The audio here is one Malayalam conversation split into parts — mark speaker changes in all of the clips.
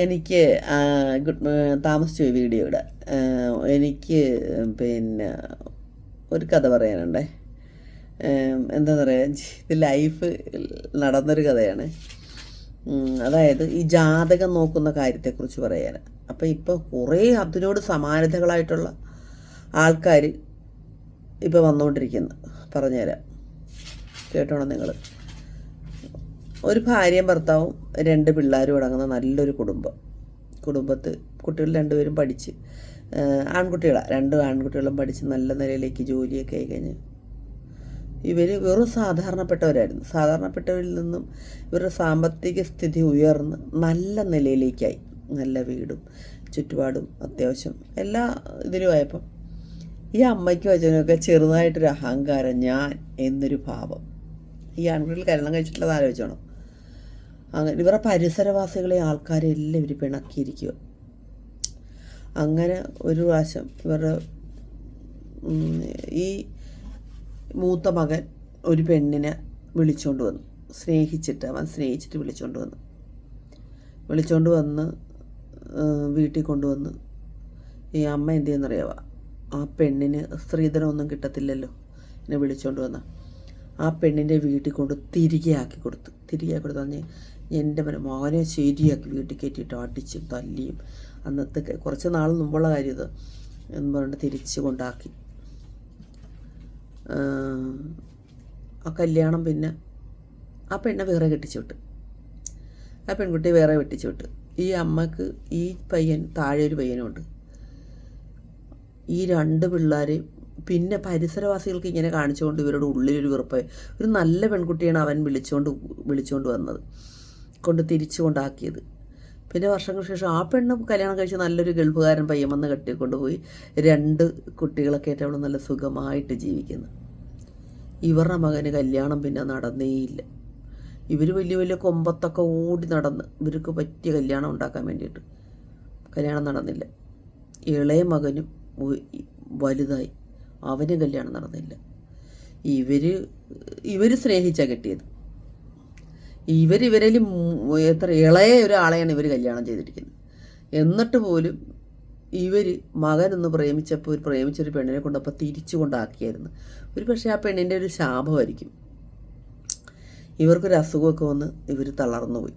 Speaker 1: എനിക്ക് ഗുഡ് താമസിച്ചു വീഡിയോയുടെ എനിക്ക് പിന്നെ ഒരു കഥ പറയാനുണ്ടേ. എന്താ പറയുക ഇത് ലൈഫ് നടന്നൊരു കഥയാണ്. അതായത് ഈ ജാതകം നോക്കുന്ന കാര്യത്തെക്കുറിച്ച് പറയാൻ അപ്പോൾ ഇപ്പോൾ കുറേ അതിനോട് സമാനതകളായിട്ടുള്ള ആൾക്കാർ ഇപ്പോൾ വന്നുകൊണ്ടിരിക്കുന്നു പറഞ്ഞുതരാം. കേട്ടോണം നിങ്ങൾ ഒരു ഭാര്യയും ഭർത്താവും രണ്ട് പിള്ളേരും അടങ്ങുന്ന നല്ലൊരു കുടുംബം. കുടുംബത്ത് കുട്ടികൾ രണ്ടുപേരും പഠിച്ച് ആൺകുട്ടികളാണ് രണ്ട് ആൺകുട്ടികളും പഠിച്ച് നല്ല നിലയിലേക്ക് ജോലിയൊക്കെ ആയി കഴിഞ്ഞ്. ഇവർ വെറും സാധാരണപ്പെട്ടവരായിരുന്നു. സാധാരണപ്പെട്ടവരിൽ നിന്നും ഇവരുടെ സാമ്പത്തിക സ്ഥിതി ഉയർന്ന് നല്ല നിലയിലേക്കായി. നല്ല വീടും ചുറ്റുപാടും അത്യാവശ്യം എല്ലാ ഇതിലുമായപ്പം ഈ അമ്മയ്ക്കും അച്ഛനൊക്കെ ചെറുതായിട്ടൊരു അഹങ്കാരം ഞാൻ എന്നൊരു ഭാവം. ഈ ആൺകുട്ടികൾ കല്യാണം കഴിച്ചിട്ടുള്ളത് ആലോചിച്ചോണം. അങ്ങനെ ഇവരുടെ പരിസരവാസികളെ ആൾക്കാരെ എല്ലാം ഇവർ പിണക്കിയിരിക്കുക അങ്ങനെ ഒരു പ്രാവശ്യം ഇവരുടെ ഈ മൂത്ത മകൻ ഒരു പെണ്ണിനെ വിളിച്ചുകൊണ്ട് വന്നു. സ്നേഹിച്ചിട്ട് അവൻ സ്നേഹിച്ചിട്ട് വിളിച്ചുകൊണ്ട് വന്നു. വിളിച്ചുകൊണ്ട് വന്ന് വീട്ടിൽ കൊണ്ടുവന്ന് ഈ അമ്മ എന്ത് ചെയ്യുന്നറിയാവ ആ പെണ്ണിന് സ്ത്രീധനമൊന്നും കിട്ടത്തില്ലല്ലോ എന്നെ വിളിച്ചുകൊണ്ട് വന്ന. ആ പെണ്ണിന്റെ വീട്ടിൽ കൊണ്ട് തിരികെ ആക്കി കൊടുത്തു. തിരികെ ആക്കി കൊടുത്തു. പറഞ്ഞ് എന്റെ മന ശരിയാക്കി വീട്ടിൽ കയറ്റിയിട്ട് അടിച്ചും തല്ലിയും അന്നത്തെ കുറച്ച് നാൾ മുമ്പുള്ള കാര്യം ഇത് എന്ന് പറഞ്ഞിട്ട് തിരിച്ചു കൊണ്ടാക്കി. ആ, കല്യാണം പിന്നെ ആ പെണ്ണെ വേറെ കെട്ടിച്ചു വിട്ട്. ആ പെൺകുട്ടി വേറെ വെട്ടിച്ചു വിട്ട്. ഈ അമ്മയ്ക്ക് ഈ പയ്യൻ താഴെ ഒരു പയ്യനുണ്ട്. ഈ രണ്ട് പിള്ളേർ പിന്നെ പരിസരവാസികൾക്ക് ഇങ്ങനെ കാണിച്ചുകൊണ്ട് ഇവരുടെ ഉള്ളിലൊരു വെറുപ്പ് ഒരു നല്ല പെൺകുട്ടിയാണ് അവൻ വിളിച്ചുകൊണ്ട് വിളിച്ചുകൊണ്ട് വന്നത്. കൊണ്ട് തിരിച്ചു കൊണ്ടാക്കിയത്. പിന്നെ വർഷങ്ങൾക്ക് ശേഷം ആ പെണ്ണ് കല്യാണം കഴിച്ച് നല്ലൊരു ഗൾഫുകാരൻ പയ്യൻ വന്ന് കെട്ടിക്കൊണ്ടുപോയി. രണ്ട് കുട്ടികളൊക്കെ ആയിട്ട് അവൾ നല്ല സുഖമായിട്ട് ജീവിക്കുന്നു. ഇവരുടെ മകന് കല്യാണം പിന്നെ നടന്നേയില്ല. ഇവർ വലിയ വലിയ കൊമ്പത്തൊക്കെ ഓടി നടന്ന് ഇവർക്ക് പറ്റിയ കല്യാണം ഉണ്ടാക്കാൻ വേണ്ടിയിട്ട് കല്യാണം നടന്നില്ല. ഇളയ മകനും വലുതായി. അവന് കല്യാണം നടന്നില്ല. ഇവർ ഇവർ സ്നേഹിച്ചാണ് കെട്ടിയത്. ഇവർ ഇവരിൽ എത്ര ഇളയ ഒരാളെയാണ് ഇവർ കല്യാണം ചെയ്തിരിക്കുന്നത്. എന്നിട്ട് പോലും ഇവർ മകനൊന്ന് പ്രേമിച്ചപ്പോൾ ഒരു പ്രേമിച്ചൊരു പെണ്ണിനെ കൊണ്ടപ്പോൾ തിരിച്ചു കൊണ്ടാക്കിയായിരുന്നു ഒരു പക്ഷേ ആ പെണ്ണിന്റെ ഒരു ശാപമായിരിക്കും. ഇവർക്കൊരു അസുഖമൊക്കെ വന്ന് ഇവർ തളർന്നു പോയി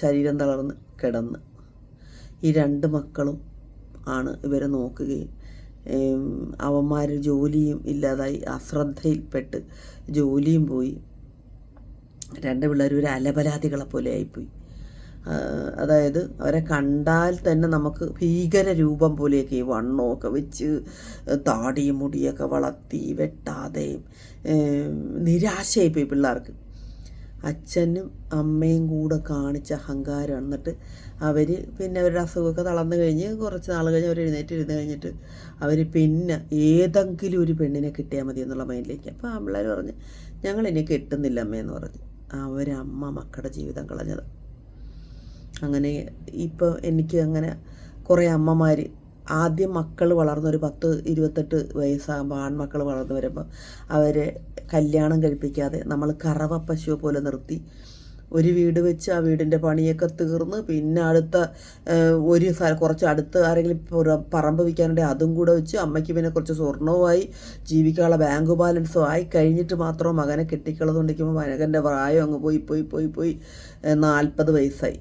Speaker 1: ശരീരം തളർന്ന് കിടന്ന്. ഈ രണ്ട് മക്കളും ആണ് ഇവരെ നോക്കുകയും അവന്മാർ ജോലിയും ഇല്ലാതായി അശ്രദ്ധയിൽപ്പെട്ട് ജോലിയും പോയി. രണ്ട് പിള്ളേർ ഒരു അലപരാധികളെ പോലെ ആയിപ്പോയി. അതായത് അവരെ കണ്ടാൽ തന്നെ നമുക്ക് ഭീകര രൂപം പോലെയൊക്കെ ഈ വണ്ണമൊക്കെ വെച്ച് താടിയും മുടിയൊക്കെ വളർത്തി വെട്ടാതെയും നിരാശയായിപ്പോയി പിള്ളേർക്ക്. അച്ഛനും അമ്മയും കൂടെ കാണിച്ച അഹങ്കാരം എന്നിട്ട് അവർ പിന്നെ അവരുടെ അസുഖമൊക്കെ തളർന്നു കഴിഞ്ഞ് കുറച്ച് നാൾ കഴിഞ്ഞ് അവർ എഴുന്നേറ്റ് ഇരുന്ന് കഴിഞ്ഞിട്ട് അവർ പിന്നെ ഏതെങ്കിലും ഒരു പെണ്ണിനെ കിട്ടിയാൽ മതി എന്നുള്ള മൈൻഡിലേക്ക് അപ്പോൾ ആ പിള്ളേർ പറഞ്ഞ് ഞങ്ങൾ ഇനി കെട്ടുന്നില്ല അമ്മയെന്ന് പറഞ്ഞ്. അവരമ്മ മക്കളുടെ ജീവിതം കളഞ്ഞത്. അങ്ങനെ ഇപ്പോൾ എനിക്ക് അങ്ങനെ കുറേ അമ്മമാർ ആദ്യം മക്കൾ വളർന്നൊരു പത്ത് ഇരുപത്തെട്ട് വയസ്സാകുമ്പോൾ ആൺമക്കൾ വളർന്നു വരുമ്പോൾ അവരെ കല്യാണം കഴിപ്പിക്കാതെ നമ്മൾ കറവ പശുവെ പോലെ നിർത്തി ഒരു വീട് വെച്ച് ആ വീടിന്റെ പണിയൊക്കെ തീർന്ന് പിന്നെ അടുത്ത ഒരു കുറച്ച് അടുത്ത് ആരെങ്കിലും പറമ്പ് വിൽക്കാനുണ്ടെങ്കിൽ അതും കൂടെ വെച്ച് അമ്മയ്ക്ക് പിന്നെ കുറച്ച് സ്വർണവുമായി ജീവിക്കാനുള്ള ബാങ്ക് ബാലൻസും ആയി കഴിഞ്ഞിട്ട് മാത്രം മകനെ കെട്ടിക്കളതുകൊണ്ടിരിക്കുമ്പോൾ മകന്റെ പ്രായം അങ്ങ് പോയി പോയി പോയി പോയി നാൽപ്പത് വയസ്സായി.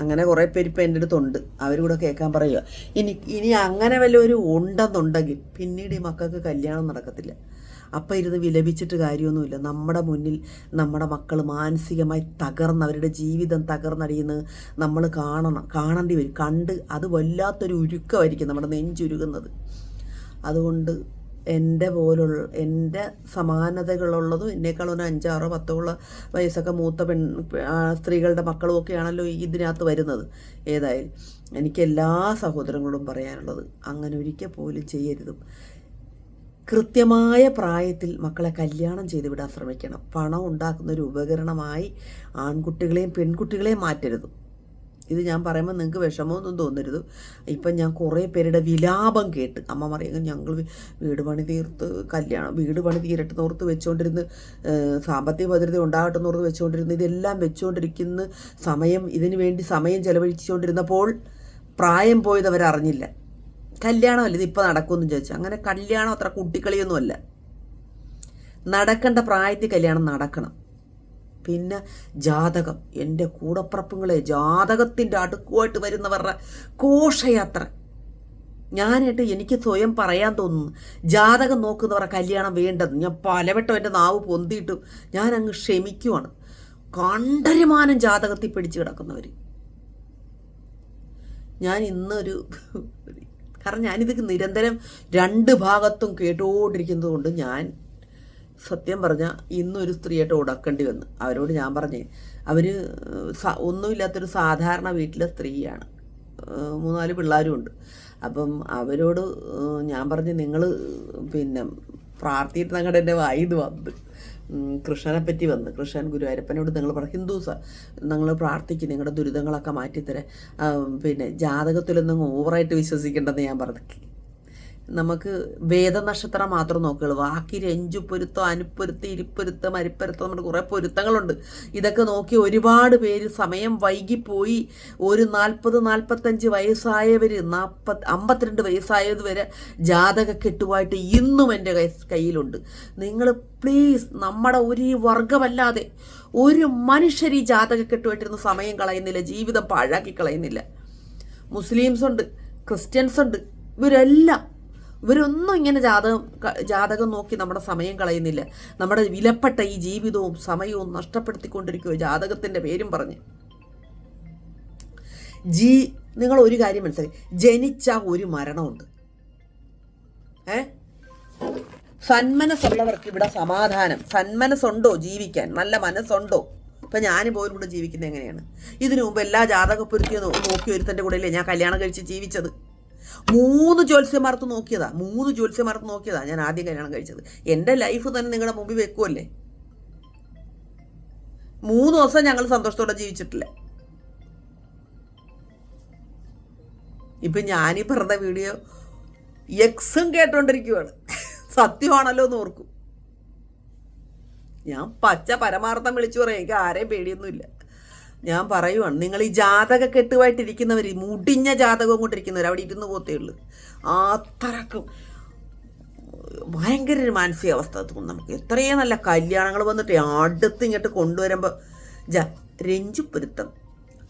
Speaker 1: അങ്ങനെ കുറേ പേര് ഇപ്പം എന്റെ അടുത്തുണ്ട്. അവരുകൂടെ കേൾക്കാൻ പറയുക. ഇനി ഇനി അങ്ങനെ വല്ല ഉണ്ടെന്നുണ്ടെങ്കിൽ പിന്നീട് ഈ മക്കൾക്ക് കല്യാണം നടക്കത്തില്ല. അപ്പം ഇരുന്ന് വിലപിച്ചിട്ട് കാര്യമൊന്നുമില്ല. നമ്മുടെ മുന്നിൽ നമ്മുടെ മക്കൾ മാനസികമായി തകർന്ന് അവരുടെ ജീവിതം തകർന്നടിയുന്നത് നമ്മൾ കാണണം കാണേണ്ടി വരും. കണ്ട് അത് വല്ലാത്തൊരു ഉരുക്കമായിരിക്കും നമ്മുടെ നെഞ്ചുരുകുന്നത് അതുകൊണ്ട് എന്റെ പോലുള്ള എന്റെ സമാനതകളുള്ളതും എന്നേക്കാളും ഒരു അഞ്ചാറോ പത്തോ ഉള്ള വയസ്സൊക്കെ മൂത്ത പെൺ സ്ത്രീകളുടെ മക്കളും ഒക്കെയാണല്ലോ ഇതിനകത്ത് വരുന്നത്. ഏതായാലും എനിക്ക് എല്ലാ സഹോദരങ്ങളോടും പറയാനുള്ളത് അങ്ങനെ ഒരിക്കൽ പോലും ചെയ്യരുതും. കൃത്യമായ പ്രായത്തിൽ മക്കളെ കല്യാണം ചെയ്തു വിടാൻ ശ്രമിക്കണം. പണം ഉണ്ടാക്കുന്ന ഒരു ഉപകരണമായി ആൺകുട്ടികളെയും പെൺകുട്ടികളെയും മാറ്റരുത്. ഇത് ഞാൻ പറയുമ്പോൾ നിങ്ങൾക്ക് വിഷമമൊന്നും തോന്നരുത്. ഇപ്പം ഞാൻ കുറേ പേരുടെ വിലാപം കേട്ട് അമ്മ പറയുക ഞങ്ങൾ വീട് പണി തീർത്ത് കല്യാണം വീട് പണി തീരട്ടെ നോർത്ത് വെച്ചുകൊണ്ടിരുന്ന് സാമ്പത്തിക ഭദ്രത ഉണ്ടാകട്ടെ എന്നോർത്ത് വെച്ചുകൊണ്ടിരുന്ന് ഇതെല്ലാം വെച്ചുകൊണ്ടിരിക്കുന്ന സമയം ഇതിനു വേണ്ടി സമയം ചെലവഴിച്ചുകൊണ്ടിരുന്നപ്പോൾ പ്രായം പോയത് അവരറിഞ്ഞില്ല കല്യാണമല്ല? ഇതിപ്പോൾ നടക്കുമെന്ന് ചോദിച്ചു. അങ്ങനെ കല്യാണം അത്ര കുട്ടിക്കളിയൊന്നുമല്ല. നടക്കേണ്ട പ്രായത്തിൽ കല്യാണം നടക്കണം. പിന്നെ ജാതകം. എന്റെ കൂടപ്പുറപ്പുങ്ങളെ ജാതകത്തിന്റെ അടുക്കുമായിട്ട് വരുന്നവരുടെ ഘോഷയാത്ര. ഞാനായിട്ട് എനിക്ക് സ്വയം പറയാൻ തോന്നുന്നു. ജാതകം നോക്കുന്നവരുടെ കല്യാണം വേണ്ടത്. ഞാൻ പലവട്ടം എന്റെ നാവ് പൊന്തിയിട്ടു ഞാൻ അങ്ങ് ക്ഷമിക്കുവാണ്. കണ്ടരിമാനം ജാതകത്തിൽ പിടിച്ചു കിടക്കുന്നവർ ഞാൻ ഇന്നൊരു കാരണം ഞാനിത് നിരന്തരം രണ്ട് ഭാഗത്തും കേട്ടുകൊണ്ടിരിക്കുന്നത് കൊണ്ട് ഞാൻ സത്യം പറഞ്ഞാൽ ഇന്നൊരു സ്ത്രീയായിട്ട് ഉടക്കേണ്ടി വന്നു. അവരോട് ഞാൻ പറഞ്ഞേ അവർ ഒന്നുമില്ലാത്തൊരു സാധാരണ വീട്ടിലെ സ്ത്രീയാണ്. മൂന്നാൽ പിള്ളേരും ഉണ്ട്. അപ്പം അവരോട് ഞാൻ പറഞ്ഞു നിങ്ങൾ പിന്നെ പ്രാർത്ഥിയിട്ട് ഞങ്ങളുടെ എന്റെ വായിന്ന് വന്നു. കൃഷ്ണനെ പറ്റി വന്ന്. കൃഷ്ണൻ ഗുരുവായൂരപ്പനോട് നിങ്ങൾ പറ ഹിന്ദുസാ നിങ്ങൾ പ്രാർത്ഥിക്കും നിങ്ങളുടെ ദുരിതങ്ങളൊക്കെ മാറ്റിത്തരാൻ. ആ, പിന്നെ ജാതകത്തിലൊന്നും ഓവറായിട്ട് വിശ്വസിക്കേണ്ടെന്ന് ഞാൻ പറഞ്ഞു. നമുക്ക് വേദനക്ഷത്രം മാത്രം നോക്കുകയുള്ളൂ ബാക്കി രഞ്ജുപ്പൊരുത്തം അനുപ്പൊരുത്തം ഇരിപ്പൊരുത്തം അരിപ്പൊരുത്തം നമ്മുടെ കുറേ പൊരുത്തങ്ങളുണ്ട്. ഇതൊക്കെ നോക്കി ഒരുപാട് പേര് സമയം വൈകിപ്പോയി. ഒരു നാൽപ്പത് നാൽപ്പത്തഞ്ച് വയസ്സായവർ നാൽപ്പത് അമ്പത്തിരണ്ട് വയസ്സായത് വരെ ജാതക കെട്ടുമായിട്ട് ഇന്നും എന്റെ കയ്യിലുണ്ട്. നിങ്ങൾ പ്ലീസ് നമ്മുടെ ഒരു വർഗമല്ലാതെ ഒരു മനുഷ്യർ ഈ ജാതക കെട്ടുമായിട്ടിരുന്ന് സമയം കളയുന്നില്ല ജീവിതം പാഴാക്കി കളയുന്നില്ല. മുസ്ലിംസ് ഉണ്ട് ക്രിസ്ത്യൻസ് ഉണ്ട് ഇവരെല്ലാം ഇവരൊന്നും ഇങ്ങനെ ജാതകം ജാതകം നോക്കി നമ്മുടെ സമയം കളയുന്നില്ല. നമ്മുടെ വിലപ്പെട്ട ഈ ജീവിതവും സമയവും നഷ്ടപ്പെടുത്തിക്കൊണ്ടിരിക്കുകയോ ജാതകത്തിന്റെ പേരും പറഞ്ഞ്. ജീ നിങ്ങൾ ഒരു കാര്യം മനസ്സിലായി. ജനിച്ച ഒരു മരണമുണ്ട്. ഏ? സന്മനസ്സുള്ളവർക്ക് ഇവിടെ സമാധാനം. സന്മനസ്സുണ്ടോ ജീവിക്കാൻ? നല്ല മനസ്സുണ്ടോ? ഇപ്പം ഞാൻ പോലും കൂടെ ജീവിക്കുന്നത് എങ്ങനെയാണ്? ഇതിനു മുമ്പ് എല്ലാ ജാതക പൊരുത്തിയും നോക്കി ഒരുത്തന്റെ കൂടെയല്ലേ ഞാൻ കല്യാണം കഴിച്ച് ജീവിച്ചത്? മൂന്ന് ജ്യോത്സ്യമാർത്ത് നോക്കിയതാ. മൂന്ന് ജ്യോത്സ്യമാർത്ത് നോക്കിയതാ ഞാൻ ആദ്യം കല്യാണം കഴിച്ചത്. എന്റെ ലൈഫ് തന്നെ നിങ്ങളുടെ മുമ്പിൽ വെക്കുമല്ലേ മൂന്ന് ദിവസം ഞങ്ങൾ സന്തോഷത്തോടെ ജീവിച്ചിട്ടില്ല? ഇപ്പം ഞാനീ പറഞ്ഞ വീഡിയോ എക്സും കേട്ടോണ്ടിരിക്കുവാണ്. സത്യമാണല്ലോ എന്ന് ഓർക്കും. ഞാൻ പച്ച പരമാർത്ഥം വിളിച്ചു പറയാം. എനിക്ക് ആരെയും പേടിയൊന്നുമില്ല. ഞാൻ പറയുവാണ് നിങ്ങൾ ഈ ജാതക കെട്ടുമായിട്ടിരിക്കുന്നവർ മുടിഞ്ഞ ജാതകം കൊണ്ടിരിക്കുന്നവർ അവിടെ ഇരുന്ന് പോത്തേ ഉള്ളൂ. അത്രക്കും ഭയങ്കര ഒരു മാനസികാവസ്ഥ തോന്നും നമുക്ക്. എത്രയും നല്ല കല്യാണങ്ങൾ വന്നിട്ട് അടുത്ത് ഇങ്ങോട്ട് കൊണ്ടുവരുമ്പോൾ ജ രഞ്ജിപ്പൊരുത്തം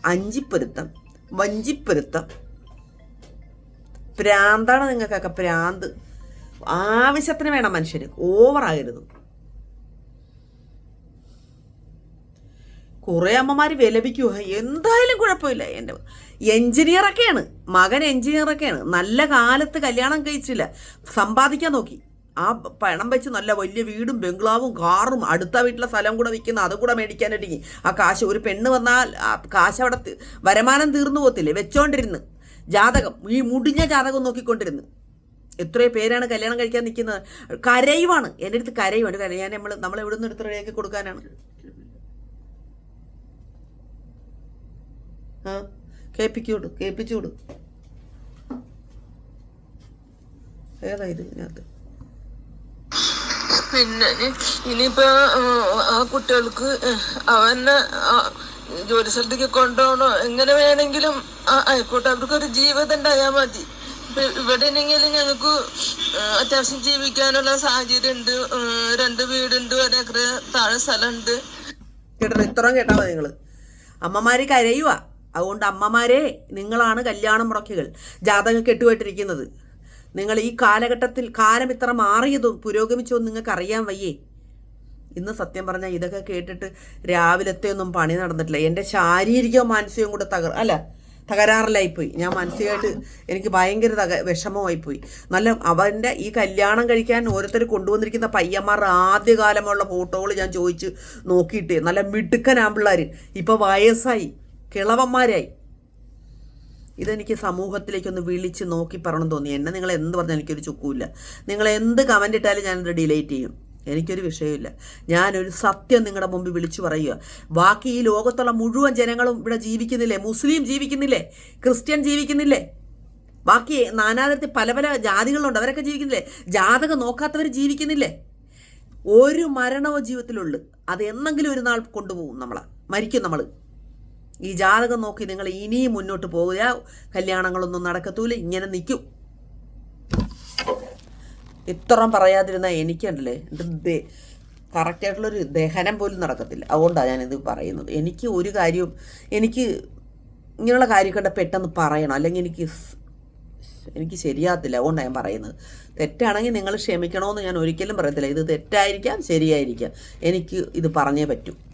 Speaker 1: അഞ്ചിപ്പൊരുത്തം വഞ്ചിപ്പൊരുത്തം. പ്രാന്താണ് നിങ്ങൾക്കൊക്കെ പ്രാന്ത്. ആവശ്യത്തിന് വേണം മനുഷ്യന്. ഓവറാകരുത്. കുറേ അമ്മമാർ വിലപിക്കുക എന്തായാലും കുഴപ്പമില്ല. എന്റെ എൻജിനീയറൊക്കെയാണ് മകൻ എൻജിനീയറൊക്കെയാണ് നല്ല കാലത്ത് കല്യാണം കഴിച്ചില്ല. സമ്പാദിക്കാൻ നോക്കി. ആ പണം വെച്ച് നല്ല വലിയ വീടും ബംഗ്ലാവും കാറും അടുത്ത വീട്ടിലെ സ്ഥലം കൂടെ വിൽക്കുന്ന അതും കൂടെ മേടിക്കാനിട്ടെങ്കിൽ ആ കാശ് ഒരു പെണ്ണ് വന്നാൽ ആ കാശ് അവിടെ വരുമാനം തീർന്നു പോകത്തില്ലേ? വെച്ചോണ്ടിരുന്ന്. ജാതകം. ഈ മുടിഞ്ഞ ജാതകം നോക്കിക്കൊണ്ടിരുന്ന്. എത്രയോ പേരാണ് കല്യാണം കഴിക്കാൻ നിൽക്കുന്നത്. കരയുവാണ്. എന്റെ അടുത്ത് കരയുവാണ്. കരയാൻ നമ്മൾ നമ്മൾ എവിടെ നിന്ന് എടുത്ത് റെഡിയാക്കി കൊടുക്കാനാണ്? ആ കേൾപ്പിക്കൂടു കേൾപ്പിച്ചുവിടു ഏതായിരുന്നു ഇത് ഇതിനകത്ത്?
Speaker 2: പിന്നെ ഇനി- ഇനിയിപ്പോ ആ കുട്ടികൾക്ക് അവനെ ജോലി സ്ഥലത്തേക്ക് കൊണ്ടുപോകണോ? എങ്ങനെ വേണമെങ്കിലും ആയിക്കോട്ടെ അവർക്ക് ഒരു ജീവിതം ഉണ്ടായാൽ മതി. ഇവിടെ ആണെങ്കിലും ഞങ്ങൾക്ക് അത്യാവശ്യം ജീവിക്കാനുള്ള സാഹചര്യം ഉണ്ട്. രണ്ട് വീടുണ്ട് ഒരേക്കർ താഴെ സ്ഥലമുണ്ട്
Speaker 1: കേട്ടോ ഇത്രയും കേട്ടാ മതി നിങ്ങൾ അമ്മമാര് കരയുക അതുകൊണ്ട് അമ്മമാരെ നിങ്ങളാണ് കല്യാണം മുടക്കികൾ. ജാതകം കെട്ടുപോയിട്ടിരിക്കുന്നത്. നിങ്ങൾ ഈ കാലഘട്ടത്തിൽ കാലം ഇത്ര മാറിയതും പുരോഗമിച്ചതും നിങ്ങൾക്ക് അറിയാൻ വയ്യേ. ഇന്ന് സത്യം പറഞ്ഞാൽ ഇതൊക്കെ കേട്ടിട്ട് രാവിലത്തെ ഒന്നും പണി നടന്നിട്ടില്ല. എന്റെ ശാരീരികവും മാനസികവും കൂടെ തകർ അല്ല തകരാറിലായിപ്പോയി. ഞാൻ മാനസികമായിട്ട് എനിക്ക് ഭയങ്കര തക വിഷമമായിപ്പോയി. നല്ല അവന്റെ ഈ കല്യാണം കഴിക്കാൻ ഓരോരുത്തർ കൊണ്ടുവന്നിരിക്കുന്ന പയ്യന്മാരുടെ ആദ്യകാലമുള്ള ഫോട്ടോകൾ ഞാൻ ചോദിച്ച് നോക്കിയിട്ട് നല്ല മിടുക്കൻ ആമ്പിള്ളേർ ഇപ്പോൾ വയസ്സായി. കിളവന്മാരായി. ഇതെനിക്ക് സമൂഹത്തിലേക്കൊന്ന് വിളിച്ച് നോക്കി പറയണം തോന്നി. എന്നെ നിങ്ങൾ എന്ത് പറഞ്ഞാൽ എനിക്കൊരു ചുക്കുമില്ല നിങ്ങൾ എന്ത് കമന്റ് ഇട്ടാലും ഞാനത് ഡിലേറ്റ് ചെയ്യും. എനിക്കൊരു വിഷയമില്ല ഞാനൊരു സത്യം നിങ്ങളുടെ മുമ്പിൽ വിളിച്ചു പറയുക. ബാക്കി ഈ ലോകത്തുള്ള മുഴുവൻ ജനങ്ങളും ഇവിടെ ജീവിക്കുന്നില്ലേ? മുസ്ലിം ജീവിക്കുന്നില്ലേ? ക്രിസ്ത്യൻ ജീവിക്കുന്നില്ലേ? ബാക്കി നാനാതരത്തിൽ പല പല ജാതികളുണ്ട്. അവരൊക്കെ ജീവിക്കുന്നില്ലേ? ജാതകം നോക്കാത്തവർ ജീവിക്കുന്നില്ലേ? ഒരു മരണവും ജീവിതത്തിലുള്ളു. അത് എന്നെങ്കിലും ഒരു നാൾ കൊണ്ടുപോകും നമ്മളെ. മരിക്കും നമ്മൾ ഈ ജാതകം നോക്കി നിങ്ങൾ ഇനിയും മുന്നോട്ട് പോകുക കല്യാണങ്ങളൊന്നും നടക്കത്തൂല. ഇങ്ങനെ നിൽക്കും. ഇത്രയും പറയാതിരുന്ന എനിക്കുണ്ടല്ലേ? എന്റെ കറക്റ്റായിട്ടുള്ളൊരു ദഹനം പോലും നടക്കത്തില്ല. അതുകൊണ്ടാണ് ഞാനിത് പറയുന്നത്. എനിക്ക് ഒരു കാര്യവും എനിക്ക് ഇങ്ങനെയുള്ള കാര്യം കണ്ട പെട്ടെന്ന് പറയണം. അല്ലെങ്കിൽ എനിക്ക് എനിക്ക് ശരിയാകത്തില്ല. അതുകൊണ്ടാണ് ഞാൻ പറയുന്നത്. തെറ്റാണെങ്കിൽ നിങ്ങൾ ക്ഷമിക്കണമെന്ന് ഞാൻ ഒരിക്കലും പറയത്തില്ല. ഇത് തെറ്റായിരിക്കാം ശരിയായിരിക്കാം. എനിക്ക് ഇത് പറഞ്ഞേ പറ്റൂ.